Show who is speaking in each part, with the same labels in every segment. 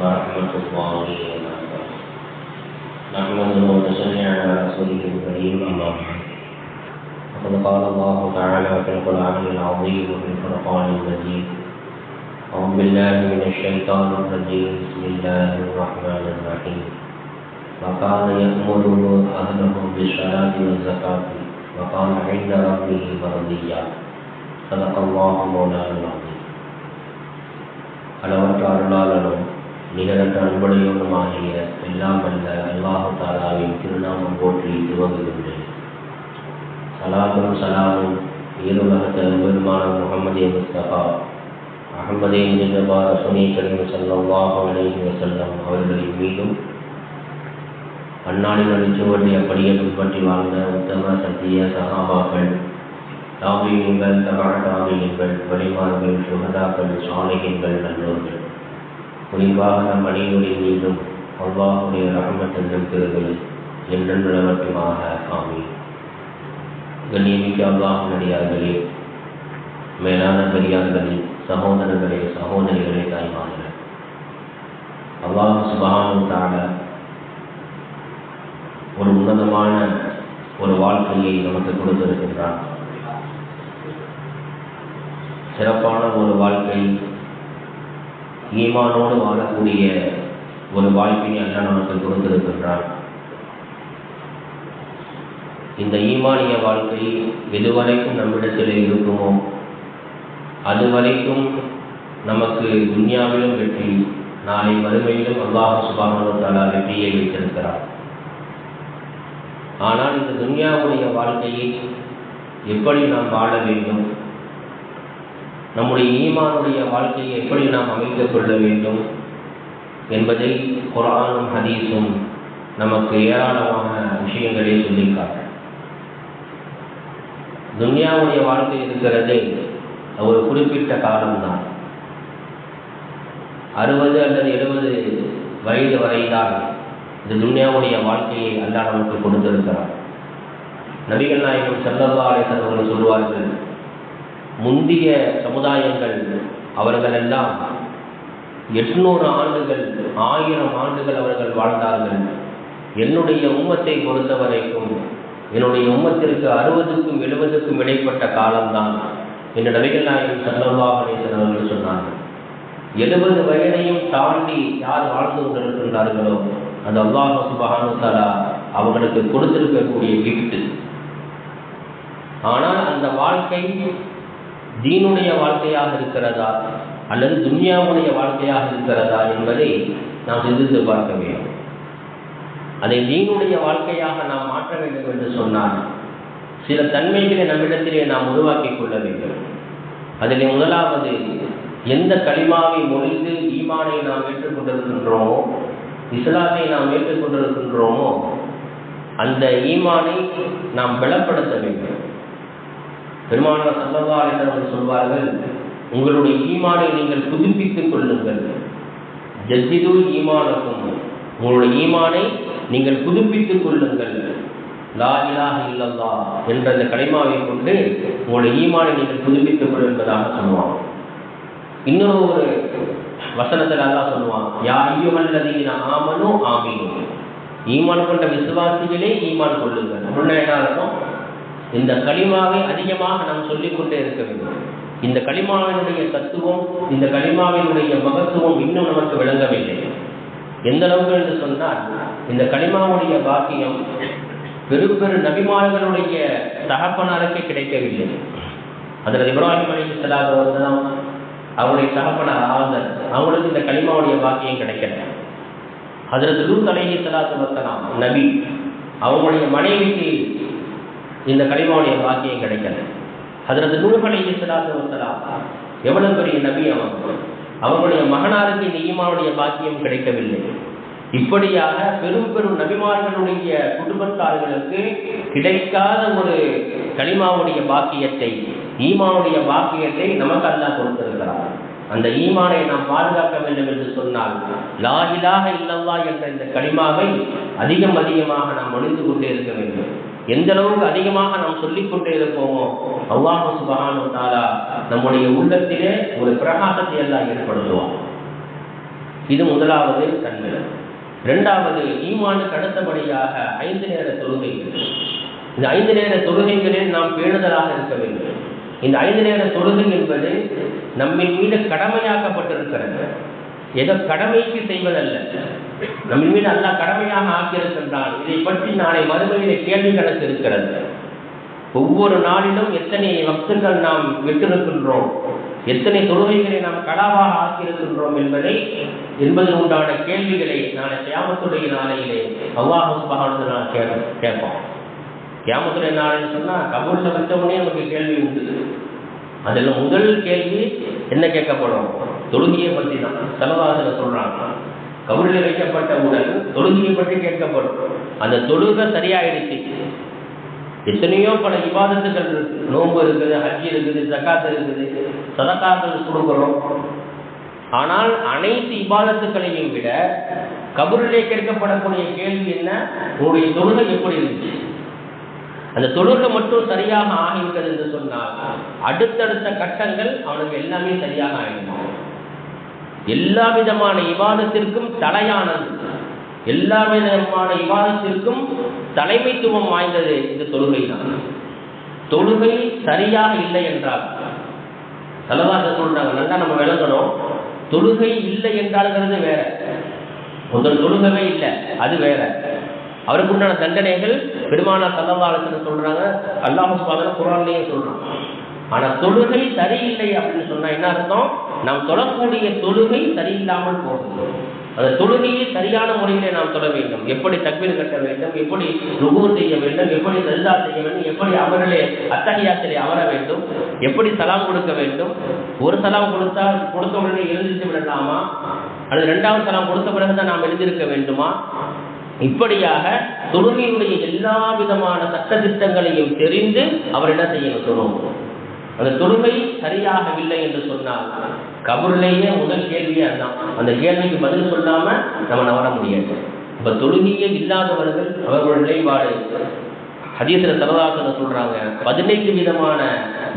Speaker 1: ورحمة الله وبركاته نحمده ونصلي على رسوله الكريم أما بعد فقد قال الله تعالى في القرآن العظيم وفي الفرقان المجيد أعوذ بالله من الشيطان الرجيم بسم الله الرحمن الرحيم وكان يأمر أهله بالصلاة والزكاة وكان عند ربه مرضيا صدق الله مولانا العظيم அளவற்ற அருளாளனும் நிகரற்ற அன்புடையவனுமாகிய எல்லாம் அல்ல அல்லாஹு தாலாவின் திருநாமம் போற்றி துவங்குகின்றேன். சலாமும் சலாமும் ஈருலக பெருமான முகமது முஸ்தபா அகமதே முஜபா ரசுனி கரீம் சல்லாஹ் அலைஹி வசல்லம் அவர்களின் மீதும் அந்நாளின் அடிச்சுவடி படியை பின்பற்றி வாழ்ந்த உத்தம சத்திய சகாபாக்கள் தாபியங்கள் தகா தாபியங்கள் வழிமார்கள் சுகதாக்கள் சாலைகள் நல்லோர்கள். குறிப்பாக நம் அனைவரின் மீதும் அவ்வாஹுடைய ரகமத்தின் இருக்கிறது என்றென்று நிலவட்டுமாக ஆமி கண்ணியமிக்க அல்லாஹ் நடிகார்களே மேலான பெரியார்களே சகோதரர்களே சகோதரிகளே தாய்மார்களே. அல்லாஹ் சுபஹானு ஒரு உன்னதமான ஒரு வாழ்க்கையை நமக்கு கொடுத்திருக்கின்றான். சிறப்பான ஒரு வாழ்க்கை ஈமானோடு வாழக்கூடிய ஒரு வாழ்க்கையை அல்ல நமக்கு கொடுத்திருக்கின்றான். இந்த ஈமானிய வாழ்க்கை எதுவரைக்கும் நம்மிடத்தில் இருக்குமோ அதுவரைக்கும் நமக்கு துன்யாவிலும் வெற்றி நாளை வறுமையிலும் அல்லாஹ் சுபாமத்தாலா வெற்றியை வைத்திருக்கிறார். ஆனால் இந்த துன்யாவுடைய வாழ்க்கையை எப்படி நாம் வாழ வேண்டும்? நம்முடைய ஈமானுடைய வாழ்க்கையை எப்படி நாம் அமைத்துக் கொள்ள வேண்டும் என்பதை குரானும் ஹதீஸும் நமக்கு ஏராளமான விஷயங்களை சொல்லி துன்யாவுடைய வாழ்க்கை இருக்கிறது ஒரு குறிப்பிட்ட காலம்தான். அறுபது அல்லது எழுபது வயது வரைதான் இந்த துன்யாவுடைய வாழ்க்கையை அல்லா நமக்கு கொடுத்திருக்கிறார் நபிகள் நாயகம் செல்லல்லா அலை சொல்வார்கள் முந்திய சமுதாயங்கள் அவர்களெல்லாம் எட்நூறு ஆண்டுகள் ஆயிரம் ஆண்டுகள் அவர்கள் வாழ்ந்தார்கள். என்னுடைய உம்மத்தை பொறுத்த வரைக்கும் என்னுடைய உம்மத்திற்கு அறுபதுக்கும் எழுபதுக்கும் இடைப்பட்ட காலம்தான். என்று நபிகள் நாயகம் சல்லல்லா அலேசன் அவர்கள் சொன்னார்கள் எழுபது வயதையும் தாண்டி யார் வாழ்ந்து கொண்டிருக்கின்றார்களோ அந்த அல்லாஹ் சுபஹானுசாலா அவர்களுக்கு கொடுத்திருக்கக்கூடிய கிஃப்ட் ஆனால் அந்த வாழ்க்கை தீனுடைய வாழ்க்கையாக இருக்கிறதா அல்லது துன்யாவுடைய வாழ்க்கையாக இருக்கிறதா என்பதை நாம் சிந்தித்து பார்க்க வேண்டும். அதை தீனுடைய வாழ்க்கையாக நாம் மாற்ற வேண்டும் என்று சொன்னால் சில தன்மைகளை நம்மிடத்திலே நாம் உருவாக்கி கொள்ள வேண்டும். அதிலே முதலாவது எந்த களிமாவை மொழிந்து ஈமானை நாம் ஏற்றுக்கொண்டிருக்கின்றோமோ இஸ்லாமை நாம் ஏற்றுக்கொண்டிருக்கின்றோமோ அந்த ஈமானை நாம் பலப்படுத்த வேண்டும். பெருமான சல்லவா என்றவர்கள் சொல்வார்கள் உங்களுடைய ஈமானை நீங்கள் புதுப்பித்துக் கொள்ளுங்கள். ஜஜிது ஈமானக்கும் உங்களுடைய ஈமானை நீங்கள் புதுப்பித்துக் கொள்ளுங்கள். லா இல்லல்லா என்ற அந்த கடைமாவை கொண்டு உங்களுடைய ஈமானை நீங்கள் புதுப்பித்துக் கொள் என்பதாக சொல்லுவாங்க. இன்னொரு ஒரு வசனத்தில் அல்லா சொல்லுவான் யா ஐயுமல்லதீன ஆமனோ ஆமீனும் ஈமான் கொண்ட விசுவாசிகளே ஈமான் கொள்ளுங்கள். அப்படின்னா என்ன அர்த்தம்? இந்த களிமாவை அதிகமாக நாம் சொல்லிக்கொண்டே இருக்க வேண்டும். இந்த களிமாவினுடைய தத்துவம் இந்த களிமாவினுடைய மகத்துவம் இன்னும் நமக்கு விளங்கவில்லை. எந்த அளவுக்கு என்று சொன்னால் இந்த களிமாவுடைய பாக்கியம் பெரு பெரு நபிமார்களுடைய தகப்பனாருக்கே கிடைக்கவில்லை. அதில் இப்ராஹிம் அலி சலாத் அவர்தான் அவருடைய தகப்பனார் ஆதர் அவங்களுக்கு இந்த களிமாவுடைய பாக்கியம் கிடைக்கல. அதில் லூத் அலஹி சலாத்து வர்த்தனாம் நபி. அவங்களுடைய மனைவிக்கு இந்த கலிமாவுடைய பாக்கியம் கிடைக்கல. அதில் நூல்களை இஸ்லாத்து வசலாம் எவ்வளவு பெரிய நபி அவங்க அவங்களுடைய மகனாருக்கு இந்த ஈமானுடைய பாக்கியம் கிடைக்கவில்லை. இப்படியாக பெரும் பெரும் நபிமார்களுடைய குடும்பத்தார்களுக்கு கிடைக்காத ஒரு களிமாவுடைய பாக்கியத்தை ஈமானுடைய பாக்கியத்தை நமக்கு அல்லா கொடுத்திருக்கிறார் அந்த ஈமானை நாம் பாதுகாக்க வேண்டும் என்று சொன்னால் லாயிலாக இல்லல்லா என்ற இந்த களிமாவை அதிகம் அதிகமாக நாம் ஒழிந்து கொண்டே இருக்க வேண்டும். எந்த அளவுக்கு அதிகமாக நாம் சொல்லிக் கொண்டே இருப்போமோ அல்லாஹ் சுபஹானு தாலா நம்முடைய உள்ளத்திலே ஒரு பிரகாசத்தை எல்லாம் ஏற்படுத்துவோம் இது முதலாவது தன்மை இரண்டாவது ஈமானுக்கு அடுத்தபடியாக ஐந்து நேர தொழுகைகள். இந்த ஐந்து நேர தொழுகைகளில் நாம் பேணுதலாக இருக்க வேண்டும். இந்த ஐந்து நேர தொழுகை என்பது நம்மின் மீது கடமையாக்கப்பட்டிருக்கிறது. ஏதோ கடமைக்கு செய்வதல்ல. நம்ம மீது அல்ல கடமையாக ஆக்கியிருக்கின்றான். இதை பற்றி நாளை மறுமையிலே கேள்வி கணக்கு இருக்கிறது ஒவ்வொரு நாளிலும் எத்தனை பக்தர்கள் நாம் விட்டிருக்கின்றோம்? எத்தனை தொழுகைகளை நாம் கடாவாக ஆக்கியிருக்கின்றோம் என்பதை என்பது உண்டான கேள்விகளை நாளை கியாமத்துடைய நாளையிலே அல்லாஹு சுபஹானது நான் கே கேட்போம் கியாமத்துடைய நாளைன்னு சொன்னால் கபூரில் வச்சவனே நமக்கு கேள்வி உண்டு. அதில் முதல் கேள்வி என்ன கேட்கப்படும்? தொழுகையை பற்றி தான். செலவாதில் சொல்கிறாங்க கவுரில் வைக்கப்பட்ட உடல் தொழுகையை பற்றி கேட்கப்படும். அந்த தொழுகை சரியாயிடுச்சு. எத்தனையோ பல விவாதத்துகள் இருக்கு. நோன்பு இருக்குது ஹஜ்ஜி இருக்குது ஜக்காத்து இருக்குது சதக்காக்கள் கொடுக்குறோம். ஆனால் அனைத்து இபாதத்துக்களையும் விட கபூரிலே கேட்கப்படக்கூடிய கேள்வி என்ன? உங்களுடைய தொழுகை எப்படி இருந்துச்சு? அந்த தொழுகை மட்டும் சரியாக ஆகிவிட்டது என்று சொன்னால் அடுத்தடுத்த கட்டங்கள் அவனுக்கு எல்லாமே சரியாக ஆகிடும் எல்லா விதமான இவாதத்திற்கும் தலையானது எல்லா விதமான இவாதத்திற்கும் தலைமைத்துவம் வாய்ந்தது இந்த தொழுகை தான் தொழுகை சரியாக இல்லை என்றால் செலவாக சொல்றாங்க நல்லா நம்ம விளங்கணும். தொழுகை இல்லை என்றாலுங்கிறது வேற. முதல் தொழுகவே இல்லை அது வேற. அவருக்கு உண்டான தண்டனைகள் பெருமானா சல்லவாலத்தில் சொல்றாங்க அல்லாஹு சுபாதன குரான்லேயே சொல்றான். ஆனா தொழுகை சரியில்லை அப்படின்னு சொன்னா என்ன அர்த்தம்? நாம் தொடக்கூடிய தொழுகை சரியில்லாமல் போகும் அந்த தொழுகையை சரியான முறையிலே நாம் தொட வேண்டும். எப்படி தக்வீர் கட்ட வேண்டும் எப்படி ருகு செய்ய வேண்டும் எப்படி சஜிதா செய்ய வேண்டும் எப்படி அமரிலே அத்தகையாத்திலே அமர வேண்டும் எப்படி சலாம் கொடுக்க வேண்டும். ஒரு சலாம் கொடுத்தால் கொடுத்த உடனே எழுந்திருத்து விடலாமா? அல்லது ரெண்டாவது சலாம் கொடுத்த பிறகுதான் நாம் எழுந்திருக்க வேண்டுமா? இப்படியாக தொழுகையுடைய எல்லா விதமான சட்ட திட்டங்களையும் தெரிந்து அவர் என்ன செய்யணும் சொல்லுவோம் அந்த தொழுகை சரியாகவில்லை என்று சொன்னால் கபூர்லேயே முதல் கேள்வியே அதுதான். அந்த கேள்விக்கு பதில் சொல்லாம நம்ம நவர முடியாது. இப்ப தொழுகையே இல்லாதவர்கள் அவர்களுடைய நிலைப்பாடு ஹதீஸ்ல சரதாசன சொல்றாங்க? பதினைந்து விதமான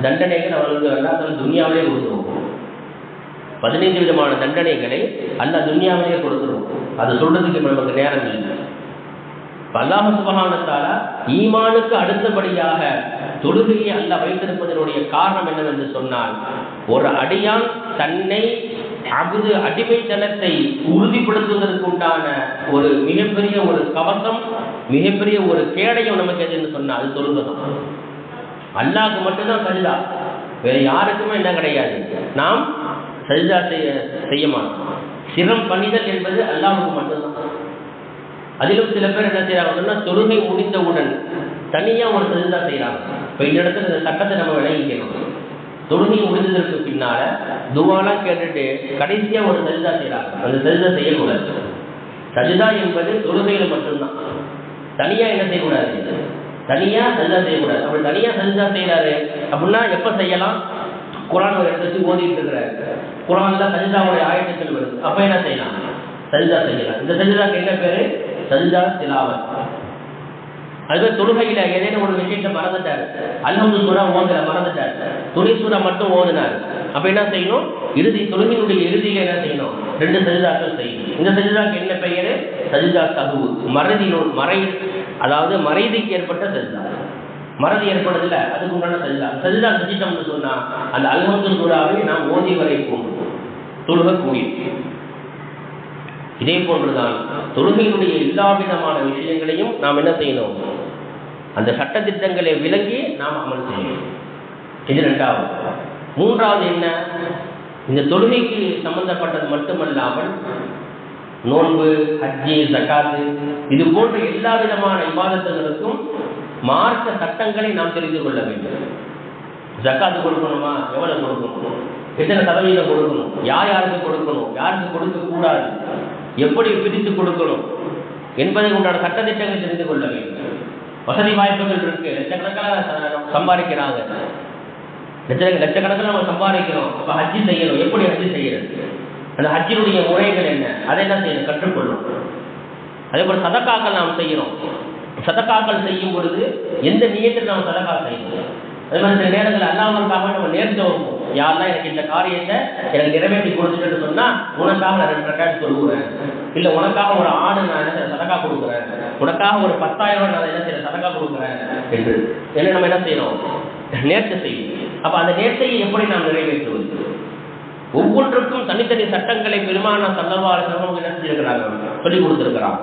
Speaker 1: தண்டனைகள் அவர்களுக்கு அல்லாத துனியாவிலே கொடுத்துருவோம் பதினைந்து விதமான தண்டனைகளை அல்ல துனியாவிலே கொடுத்துருவோம் அது சொல்றதுக்கு நமக்கு நேரம் இல்லை. அல்லாஹ் சுபகானத்தால ஈமானுக்கு அடுத்தபடியாக தொழுகையை அல்ல வைத்திருப்பதனுடைய காரணம் என்னவென்று சொன்னால் ஒரு அடியான் தன்னை அவது அடிமைத்தனத்தை உறுதிப்படுத்துவதற்கு உண்டான ஒரு மிகப்பெரிய ஒரு கவசம் மிகப்பெரிய ஒரு கேடயம் நமக்கு எதுன்னு சொன்னால் அது தொழுகை அல்லாவுக்கு மட்டும்தான் சரிதா வேற யாருக்குமே என்ன கிடையாது. நாம் சரிதா செய்ய செய்ய மாட்டோம். சிரம் பணிதல் என்பது அல்லாஹுக்கு மட்டும்தான். அதிலும் சில பேர் என்ன செய்யறாங்கன்னா தொழுகை முடித்தவுடன் தனியா ஒரு சரிதா செய்கிறாங்க இப்போ இந்த இடத்துல இந்த சட்டத்தை நம்ம விளங்கிக்கணும். தொழுகை முடிந்ததற்கு பின்னால துவாலாம் கேட்டுட்டு கடைசியா ஒரு சரிதா செய்யறாங்க அந்த சரிதா செய்யக்கூடாது. சஜிதா என்பது தொழுகையில மட்டும்தான். தனியா என்ன செய்யக்கூடாது? தனியா சரிதா செய்யக்கூடாது. அப்படி தனியா சரிதா செய்யறாரு அப்படின்னா எப்ப செய்யலாம்? குரான் ஒரு இடத்துக்கு ஓதிட்டு இருக்கிறாரு குரான்ல சஜிதாவுடைய ஆயத்தத்தில் வருது. அப்ப என்ன செய்யலாம்? சஜிதா செய்யலாம். இந்த சஜிதாக்கு என்ன பேரு? சஜிதா திலாவத். அதுவே தொழுகையில ஏதேனும் ஒரு விஷயத்த மறந்துட்டார். அல்லது சூரா ஓதல மறந்துட்டார். துணி சூரா மட்டும் ஓதினார். அப்ப என்ன செய்யணும்? இறுதி தொழுகையினுடைய இறுதியில என்ன செய்யணும்? ரெண்டு சஜிதாக்கள் செய்யணும். இந்த சஜிதாக்கு என்ன பெயரு? சஜிதா தகுவு மறதி நூல் மறை அதாவது மறைதிக்கு ஏற்பட்ட சஜிதா. மறதி ஏற்படுதில்ல அதுக்கு உண்டான சஜிதா. சஜிதா செஞ்சிட்டோம்னு சொன்னா அந்த அல்ஹம்து சூறாவை நாம் ஓதி வரைக்கும் தொழுக கூடிய. இதே போன்றுதான் தொழுகையினுடைய எல்லா விதமான விஷயங்களையும் நாம் என்ன செய்யணும்? அந்த சட்டத்திட்டங்களை விளங்கி நாம் அமல் செய்யணும். இது ரெண்டாவது. மூன்றாவது என்ன? இந்த தொழுகைக்கு சம்பந்தப்பட்டது மட்டுமல்லாமல் நோன்பு ஹஜ்ஜி ஜக்காத்து இது போன்ற எல்லா விதமான விவாதத்தினருக்கும் மார்க்க சட்டங்களை நாம் தெரிந்து கொள்ள வேண்டும். ஜக்காத்து கொடுக்கணுமா? எவ்வளவு கொடுக்கணும்? எத்தனை சதவீதம் கொடுக்கணும்? யார் யாருக்கு கொடுக்கணும்? யாருக்கு கொடுக்க கூடாது? எப்படி பிரித்து கொடுக்கணும்? என்பதை உண்டான சட்டத்திட்டங்களை தெரிந்து கொள்ள வேண்டும். வசதி வாய்ப்புகள் இருக்கு. லட்சக்கணக்கான சம்பாதிக்கிறாங்க. லட்ச லட்சக்கணக்கில் நம்ம சம்பாதிக்கிறோம். அப்போ ஹஜ்ஜி செய்யணும். எப்படி ஹஜ்ஜி செய்யறது? அந்த ஹஜ்ஜினுடைய முறைகள் என்ன? அதை என்ன செய்யணும். கற்றுக்கொள்ளும் அதே போல் சதக்காக்கள் நாம் செய்யணும். சதக்காக்கள் செய்யும் பொழுது எந்த நியத்தில் நாம் சதக்கா செய்யணும்? அதே மாதிரி சில நேரத்தில் அல்லாமலுக்காக நம்ம நேர்த்து வரும் யாரெல்லாம் எனக்கு இந்த காரியத்தை எனக்கு நிறைவேற்றி கொடுத்துட்டு சொன்னால் உனக்காக நான் ரெண்டு ரெக்கார்டு சொல்லுவேன் இல்லை உனக்காக ஒரு ஆணு நான் என்ன சதக்கா கொடுக்குறேன். உனக்காக ஒரு பத்தாயிரம் ரூபாய் நான் என்ன செய்ய சதக்கா கொடுக்குறேன். என்று. என்ன நம்ம என்ன செய்யணும்? நேர்ச்சை செய்யும் அப்ப அந்த நேர்ச்சையை எப்படி நாம் நிறைவேற்றுவது? ஒவ்வொன்றுக்கும் தனித்தனி சட்டங்களை பெருமான சல்லவாறு என்ன செஞ்சிருக்கிறாங்க சொல்லிக் கொடுத்திருக்கிறாங்க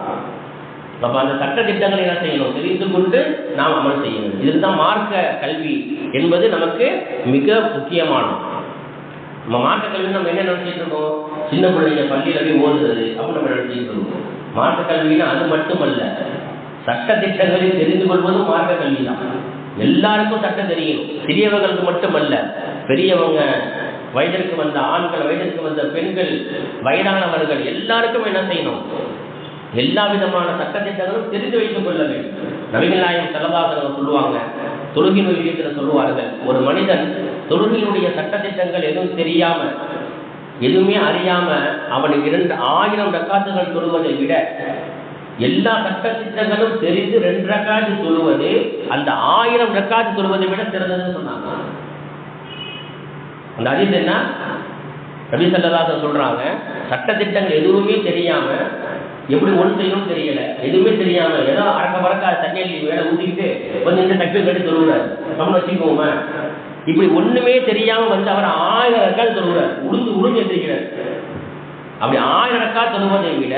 Speaker 1: அப்ப அந்த சட்ட திட்டங்களை என்ன செய்யணும்? தெரிந்து கொண்டு நாம் அமல் செய்யணும். இதுதான் மார்க்க கல்வி என்பது நமக்கு மிக முக்கியமானது. நம்ம மார்க்க கல்வி நம்ம என்ன நினைச்சிட்டு இருக்கோம் சின்ன பிள்ளைங்க பள்ளியில போய் ஓதுறது அப்படின்னு நம்ம நினைச்சிட்டு இருக்கோம் மார்க்க கல்வினா அது மட்டுமல்ல சட்ட திட்டங்களை தெரிந்து கொள்வதும் மார்க்க கல்வி தான் எல்லாருக்கும் சட்டம் தெரியும். சிறியவர்களுக்கு மட்டுமல்ல பெரியவங்க வயதிற்கு வந்த ஆண்கள் வயதிற்கு வந்த பெண்கள் வயதானவர்கள் எல்லாருக்கும் என்ன செய்யணும்? எல்லா விதமான சட்டத்திட்டங்களும் தெரிந்து வைத்துக் கொள்ள வேண்டும். நபிகள் நாயகம் சொல்லுவாங்க தொழுகின் விஷயத்தில் சொல்லுவார்கள் ஒரு மனிதன் தொழுகையினுடைய சட்டத்திட்டங்கள் எதுவும் தெரியாமல் எதுவுமே அறியாம அவனுக்கு இரண்டு ஆயிரம் ரக்காத்துகள் தொழுவதை விட எல்லா சட்டத்திட்டங்களும் தெரிந்து ரெண்டு ரக்காத்து தொழுவது அந்த ஆயிரம் ரக்காத்து தொழுவதை விட சிறந்ததுன்னு சொன்னாங்க. அந்த அறிவு என்ன? ரவி சல்லதாசன் சொல்றாங்க சட்டத்திட்டங்கள் எதுவுமே தெரியாம எப்படி ஒன்று செய்யணும் தெரியல எதுவுமே தெரியாம ஏதோ அறக்க பறக்க தண்ணியில் வேலை ஊற்றிக்கிட்டு கொஞ்சம் இந்த டக்கு கட்டி சொல்லுறாரு நம்ம வச்சுக்கோங்க. இப்படி ஒண்ணுமே தெரியாம வந்து அவர் ஆயிரம் ரக்கால் தொழுகிறார். உளுந்து உளுந்து எந்திரிக்கிறார். அப்படி ஆயிரம் ரக்கால் தொழுவதை விட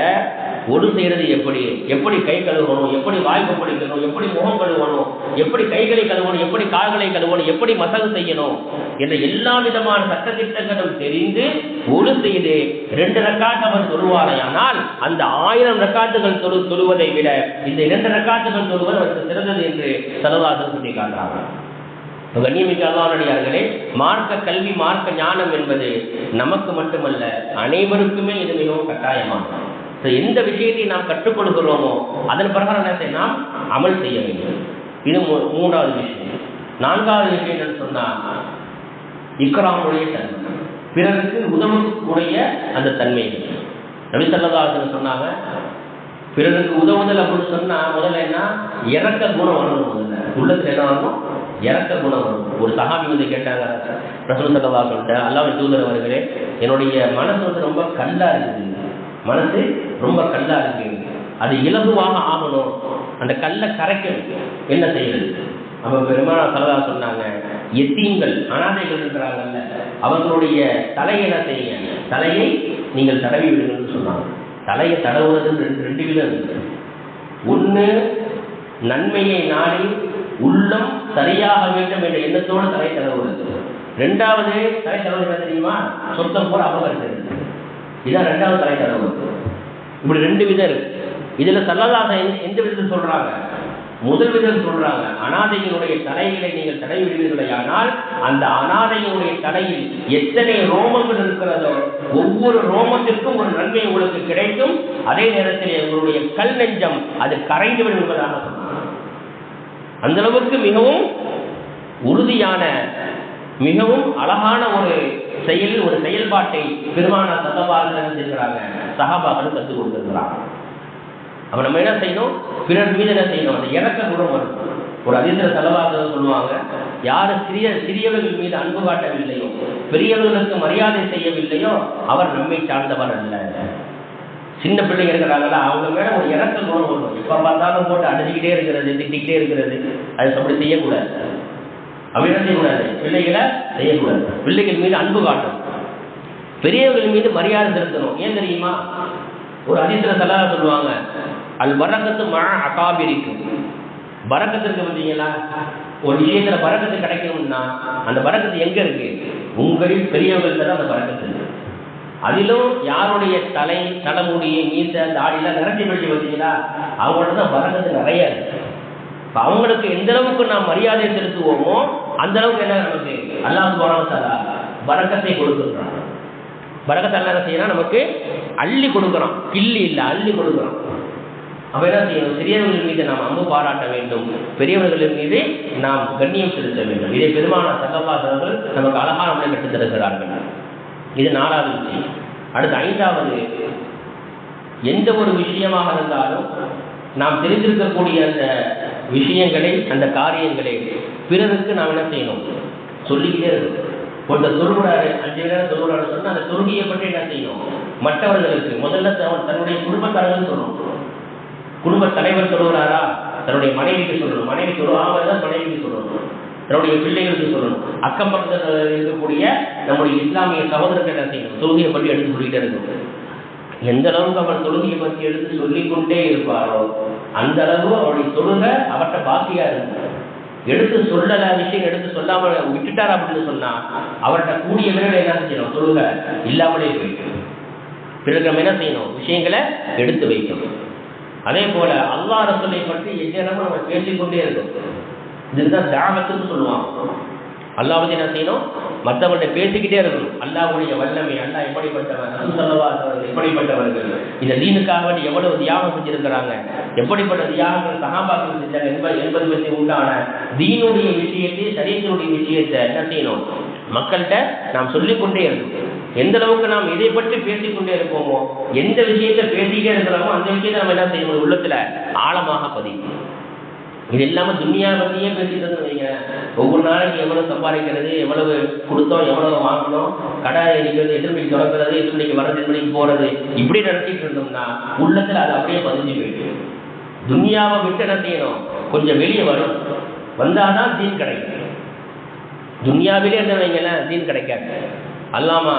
Speaker 1: ஒடு செய்யறது எப்படி? எப்படி கை கழுவணும்? எப்படி வாய் கொப்பளிக்கணும் எப்படி முகம் கழுவணும்? எப்படி கைகளை கழுவணும்? எப்படி கால்களை கழுவணும்? எப்படி மசகு செய்யணும்? என்ற எல்லா விதமான சட்டத்திட்டங்களும் தெரிந்து ஒரு செய்து ரெண்டு ரக்காட்டு அவர் தொழுவாரையானால் அந்த ஆயிரம் ரக்காட்டுகள் தொழு தொழுவதை விட இந்த இரண்டு ரக்காட்டுகள் தொழுவது அவருக்கு சிறந்தது என்று சரவாசன் சொல்லி காட்டுறாங்க கண்ணியமிக்க அல்லாவுடையார்களே மார்க்க கல்வி மார்க்க ஞானம் என்பது நமக்கு மட்டுமல்ல அனைவருக்குமே இது மிகவும் கட்டாயமானது. எந்த விஷயத்தை நாம் கற்றுக்கொள்கிறோமோ அதன் பிரகாரம் என்ன நாம் அமல் செய்ய வேண்டும். இது மூன்றாவது விஷயம். நான்காவது விஷயம் என்னன்னு சொன்னால் இக்ராமுடைய தன்மை. பிறருக்கு உதவக்கூடிய அந்த தன்மை நபி சொன்னாங்க பிறருக்கு உதவுதல் அப்படின்னு சொன்னா முதல்ல என்ன? இறக்க குணம் வரணும் முதல்ல. உள்ளத்துல என்ன வரணும்? இறக்க குணம். ஒரு சஹாபி வந்து கேட்டாங்க ரசூல் சல்லல்லாஹு சொல்லிட்டு அல்லாஹ் தூதர் அவர்களே என்னுடைய மனசு வந்து ரொம்ப கல்லா இருக்குது. மனசு ரொம்ப கல்லா இருக்கு அது இலகுவாக ஆகணும். அந்த கல்லை கரைக்கணும். என்ன செய்யறது? அப்ப பெருமானா சரதா சொன்னாங்க எத்தீங்கள் அனாதைகள் இருக்கிறாங்கல்ல அவர்களுடைய தலையை என்ன செய்யுங்க? தலையை நீங்கள் தடவி விடுங்கள்னு சொன்னாங்க. தலையை தடவுறது ரெண்டு ரெண்டு விதம் இருக்கு. ஒன்று நன்மையை நாடி உள்ளம் சரியாக வேண்டும் என்ற எண்ணத்தோடு தலை தடவுறது ரெண்டாவது தலை தடவுறது என்ன தெரியுமா? சொத்தம் போல அபகரிக்கிறது இதான் ரெண்டாவது தலை தடவுறது இப்படி ரெண்டு விதம் இருக்கு. இதுல சல்லதாக எந்த- விதத்தில் சொல்றாங்க? முதல் விதம் சொல்றாங்க அனாதையினுடைய தலைகளை நீங்கள் தடை விடுவீர்களே ஆனால் அந்த அனாதையினுடைய தலையில் எத்தனை ரோமங்கள் இருக்கிறதோ ஒவ்வொரு ரோமத்திற்கும் ஒரு நன்மை உங்களுக்கு கிடைக்கும். அதே நேரத்தில் உங்களுடைய கல் நெஞ்சம் அது கரைந்து விடுவதாக சொன்னார் அந்த அளவுக்கு மிகவும் உறுதியான மிகவும் அழகான ஒரு செயல் ஒரு செயல்பாட்டை பெருமான சதபாரத்தில் செய்கிறாங்க சகாபாக்கள் கற்றுக் கொடுத்திருக்கிறாங்க. அவன் நம்ம என்ன செய்யணும்? பிறர் மீது என்ன செய்யணும்? அந்த இறக்க குணம் வரும். ஒரு அதிர்ந்த செலவாக சொல்லுவாங்க யார் சிறிய சிறியவர்கள் மீது அன்பு காட்டவில்லையோ பெரியவர்களுக்கு மரியாதை செய்யவில்லையோ அவர் நம்மை சார்ந்தவர் அல்ல. சின்ன பிள்ளைங்க இருக்கிறாங்களா அவங்க மேல ஒரு இறக்க குணம் வரும். எப்ப பார்த்தாலும் போட்டு அடிச்சுக்கிட்டே இருக்கிறது திட்டிக்கிட்டே இருக்கிறது. அது அப்படி செய்யக்கூடாது. அப்படி என்ன செய்யக்கூடாது. பிள்ளைகளை செய்யக்கூடாது. பிள்ளைகள் மீது அன்பு காட்டும் பெரியவர்கள் மீது மரியாதை செலுத்தணும். ஏன் தெரியுமா? ஒரு அதிசல தலாக சொல்லுவாங்க அல் வரக்கத்து மழ அகாபிரிக்கும் வரக்கத்திற்கு பார்த்தீங்களா? ஒரு விஷயத்துல வரக்கத்து கிடைக்கணும்னா அந்த வரக்கத்து எங்க இருக்கு? உங்களின் பெரியவர்கள் தான் அந்த வரக்கத்து அதிலும் யாருடைய தலை தலைமுடி மீச தாடிலாம் நிறைஞ்சி போயிட்டு பார்த்தீங்களா அவங்கள்ட்ட தான் பரக்கத்து நிறைய இருக்கு. அவங்களுக்கு எந்த அளவுக்கு நாம் மரியாதை செலுத்துவோமோ அந்த அளவுக்கு என்ன நமக்கு? அல்லாஹ் போனாலும் வரக்கத்தை கொடுத்துருக்கான் பரக்கத்தை என்ன செய்யணும் நமக்கு அள்ளி கொடுக்குறோம் கிள்ளி இல்லை அள்ளி கொடுக்குறோம் அப்ப என்ன செய்யணும்? சிறியவர்கள் மீது நாம் அன்பு பாராட்ட வேண்டும். பெரியவர்களின் மீது நாம் கண்ணியம் செலுத்த வேண்டும். இதை பெருமான சகவாசர்கள் நமக்கு அழகான முறை கற்றுத் தருகிறார்கள் இது நாலாவது விஷயம். அடுத்து ஐந்தாவது எந்த ஒரு விஷயமாக இருந்தாலும் நாம் தெரிந்திருக்கக்கூடிய அந்த விஷயங்களை அந்த காரியங்களை பிறருக்கு நாம் என்ன செய்யணும்? சொல்லிக்கிட்டே இருக்கணும். ஒருத்தர் தொழுகிறாரு அஞ்சு நேரம் தொழுகிறாரு சொன்னால் அந்த தொழுகையை பற்றி என்ன செய்யணும்? மற்றவர்களுக்கு முதல்ல தன்னுடைய குடும்பத்தார்கள் சொல்லணும். குடும்ப தலைவர் சொல்லுகிறாரா தன்னுடைய மனைவிக்கு சொல்லணும். மனைவி சொல்லுவாங்க தான் மனைவிக்கு சொல்லணும். தன்னுடைய பிள்ளைகளுக்கு சொல்லணும். அக்கம் பக்கத்தில் இருக்கக்கூடிய நம்முடைய இஸ்லாமிய சகோதரர்கள் செய்யணும்? தொழுகையை பற்றி எடுத்து சொல்லிட்டே இருக்கும் எந்த அளவுக்கு அவர் தொழுகையை பற்றி எடுத்து சொல்லிக்கொண்டே இருப்பாரோ அந்த அளவு அவருடைய தொழுகை அவர்கிட்ட பாக்கியா இருக்கும் எடுத்து சொல்லல விஷயம் எடுத்து சொல்லாம விட்டுட்டார் அப்படின்னு சொன்னா அவர்கிட்ட கூடிய விரைவில் என்ன செய்யணும்? தொழுகை இல்லாமலே போயிட்டு பிறகு நம்ம என்ன செய்யணும்? விஷயங்களை எடுத்து வைக்கணும். அதே போல அல்லாஹ் ரசூலை பற்றி எந்த எந்நேரமும் நம்ம பேசிக்கொண்டே இருக்கோம். இதுதான் தாவத்துன்னு சொல்லுவாங்க. அல்லாவது என்ன செய்யணும்? மற்றவங்கள்ட்ட பேசிக்கிட்டே இருக்கணும். அல்லாவுடைய வல்லமை அல்லா எப்படிப்பட்டவர் ரசூல் எப்படிப்பட்டவர்கள்? இந்த தீனுக்காக வேண்டி எவ்வளவு தியாகம் செஞ்சிருக்கிறாங்க? எப்படிப்பட்ட தியாகங்கள் சகாபாக்கள் செஞ்சாங்க? என்பது என்பது பற்றி உண்டான தீனுடைய விஷயத்தை சரீரத்தினுடைய விஷயத்தை என்ன செய்யணும்? மக்கள்கிட்ட நாம் சொல்லிக்கொண்டே இருக்கணும். எந்த அளவுக்கு நாம் இதை பற்றி பேசிக்கொண்டே இருப்போமோ எந்த விஷயத்தை பேசிக்கிட்டே இருக்கிறோமோ அந்த விஷயத்தை நம்ம என்ன செய்யணும்? உள்ளத்துல ஆழமாக பதிவு இது இல்லாம துனியா பத்தியே பேசிட்டு இருந்தோம் வைங்க ஒவ்வொரு நாளைக்கு எவ்வளவு சம்பாதிக்கிறது எவ்வளவு கொடுத்தோம் எவ்வளவு வாங்கணும் கடை இருக்கிறது எட்டு மணிக்கு திறக்கிறது எட்டு மணிக்கு வர்றது எட்டு மணிக்கு போறது இப்படி நடத்திட்டு இருந்தோம்னா உள்ளத்துல அது அப்படியே பதிஞ்சு போயிட்டு துன்யாவை விட்டு என்ன செய்யணும்? கொஞ்சம் வெளியே வரும் வந்தாதான் தீன் கிடைக்கும். துனியாவிலே என்ன வைங்களேன் தீன் கிடைக்காது. அல்லாமா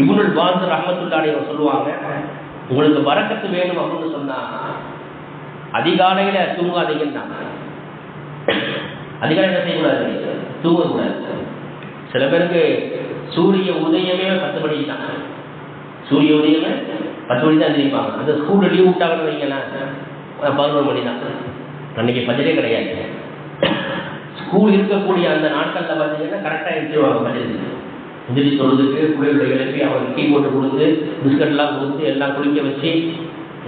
Speaker 1: இப்னுல் பாஸ் ரஹமத்துல்லாடி சொல்லுவாங்க உங்களுக்கு வரக்கத்து வேணும் அப்படின்னு சொன்னா அதிகாலையில தூங்காதீங்கன்னா அதிகாலை என்ன செய்யக்கூடாது? தூங்கக்கூடாது. சில பேருக்கு சூரிய உதயமே பத்து மணிக்கு தான். சூரிய உதயமே பத்து மணி தான் தெரிவிப்பாங்க அந்த ஸ்கூலில் லீவ் விட்டாங்கன்னு வைங்களேன். பதினோரு மணி தான். அன்னைக்கு பட்ஜெட்டே கிடையாது. ஸ்கூல் இருக்கக்கூடிய அந்த நாட்களில் பார்த்தீங்கன்னா கரெக்டாக எடுத்துருவாங்க பட்ஜெட் எந்திரி தொழுதுக்கு குளிர்களை எழுப்பி அவங்களுக்கு டீ போட்டு கொடுத்து பிஸ்கட்லாம் கொடுத்து எல்லாம் குளிக்க வச்சு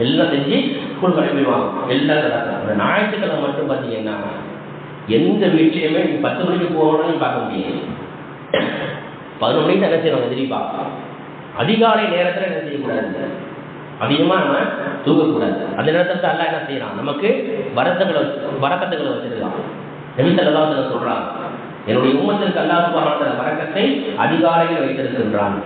Speaker 1: எல்லாம் செஞ்சு ஸ்கூல் கிளம்பிடுவாங்க எல்லாம் நடக்கும் அந்த ஞாயிற்றுக்கிழமை மட்டும் பார்த்தீங்கன்னா எந்த விஷயமே நீங்கள் பத்து மணிக்கு போகணும்னு பார்க்க முடியாது. பதினொரு மணிக்கு என்ன செய்யணும் எதிரிப்பா அதிகாலை நேரத்தில் என்ன செய்யக்கூடாது? அதிகமாக நம்ம தூங்கக்கூடாது. அந்த நேரத்தில் எல்லாம் என்ன செய்யலாம் நமக்கு வரத்துகளை வரக்கத்துகளை வச்சிருக்கலாம் நெமித்தலாம் சில சொல்றாங்க என்னுடைய உமத்திற்கு அல்லாஹ் சுபஹான வரக்கத்தை அதிகாலையில் வைத்திருக்கின்றான்.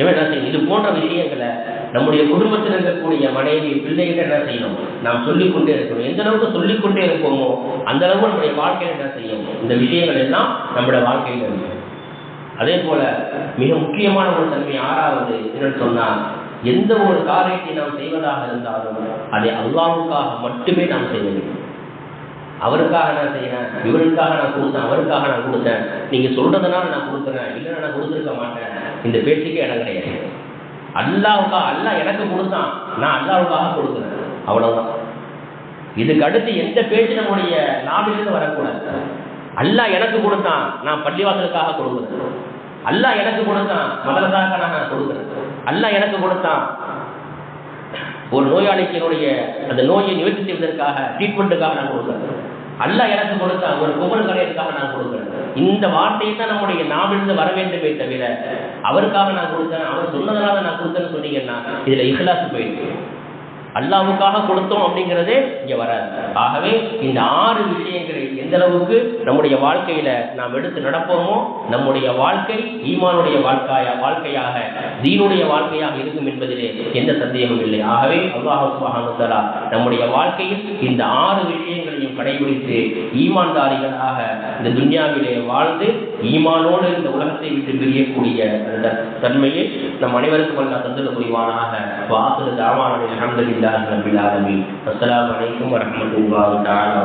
Speaker 1: என்ன செய்யணும் இது போன்ற விஷயங்களை நம்முடைய குடும்பத்தில் இருக்கக்கூடிய மனைவி பிள்ளைகிட்ட என்ன செய்யணும் நாம் சொல்லிக்கொண்டே இருக்கணும். எந்த அளவுக்கு சொல்லிக்கொண்டே இருப்போமோ அந்த அளவுக்கு நம்முடைய வாழ்க்கையில் என்ன செய்யும்? இந்த விஷயங்கள் எல்லாம் நம்முடைய வாழ்க்கையில் இருக்கும். அதே போல மிக முக்கியமான ஒரு தன்மை ஆறாவது என்னன்னு சொன்னால் எந்த ஒரு காரியத்தை நாம் செய்வதாக இருந்தாலும் அதை அல்லாவுக்காக மட்டுமே நாம் செய்ய வேண்டும். அவருக்காக நான் செய்யறேன் இவருக்காக நான் கொடுத்தேன் அவருக்காக நான் கொடுத்தேன். நீங்க சொல்றதுனால நான் கொடுக்குறேன் இல்லைன்னா நான் கொடுத்துருக்க மாட்டேன். இந்த பேச்சுக்கே இடம் கிடையாது. அல்லாவுக்காக அல்லாஹ் எனக்கு கொடுத்தான். நான் அல்லாவுக்காக கொடுக்குறேன். அவ்வளவுதான். இதுக்கு அடுத்து எந்த பேச்சு நம்முடைய நாவிலிருந்து வரக்கூடாது. அல்லாஹ் எனக்கு கொடுத்தான். நான் பள்ளிவாசலுக்காக கொடுக்குறேன். அல்லாஹ் எனக்கு கொடுத்தான். மதரசாக நான் கொடுக்குறேன். அல்லாஹ் எனக்கு கொடுத்தான். ஒரு நோயாளிக்கு என்னுடைய அந்த நோயை நிவர்த்தி செய்வதற்காக ட்ரீட்மெண்ட்டுக்காக நான் கொடுக்குறேன். அல்லாஹ் எனக்கு கொடுத்தான். ஒரு குமர் கடையத்துக்காக நான் கொடுக்குறேன். இந்த வார்த்தையை தான் நம்முடைய நாவிலிருந்து வர வேண்டுமே தவிர அவருக்காக நான் கொடுத்தேன் அவர் சொன்னதனால நான் கொடுத்தேன்னு சொன்னீங்கன்னா இதுல இஹ்லாஸ் போயிட்டு அல்லாவுக்காக கொடுத்தோம் அப்படிங்கிறதே இங்க வராது. ஆகவே இந்த ஆறு விஷயங்களை எந்த அளவுக்கு நம்முடைய வாழ்க்கையில நாம் எடுத்து நடப்போமோ நம்முடைய வாழ்க்கை ஈமானுடைய வாழ்க்கையா வாழ்க்கையாக தீனுடைய வாழ்க்கையாக இருக்கும் என்பதிலே எந்த சந்தேகமும் இல்லை. ஆகவே அல்லாஹ் நம்முடைய வாழ்க்கையில் இந்த ஆறு விஷயங்கள் விஷயங்களையும் கடைபிடித்து ஈமான்தாரிகளாக இந்த துன்யாவிலே வாழ்ந்து ஈமானோடு இந்த உலகத்தை விட்டு பிரியக்கூடிய அந்த தன்மையை நம் அனைவருக்கும் அல்லா தந்தல் புரிவானாக வாசல் தாமான அலமதுல்லாஹி ரபில் அஸ்லாம் அஸ்ஸலாமு அலைக்கும் வரஹ்மத்துல்லாஹி தஆலா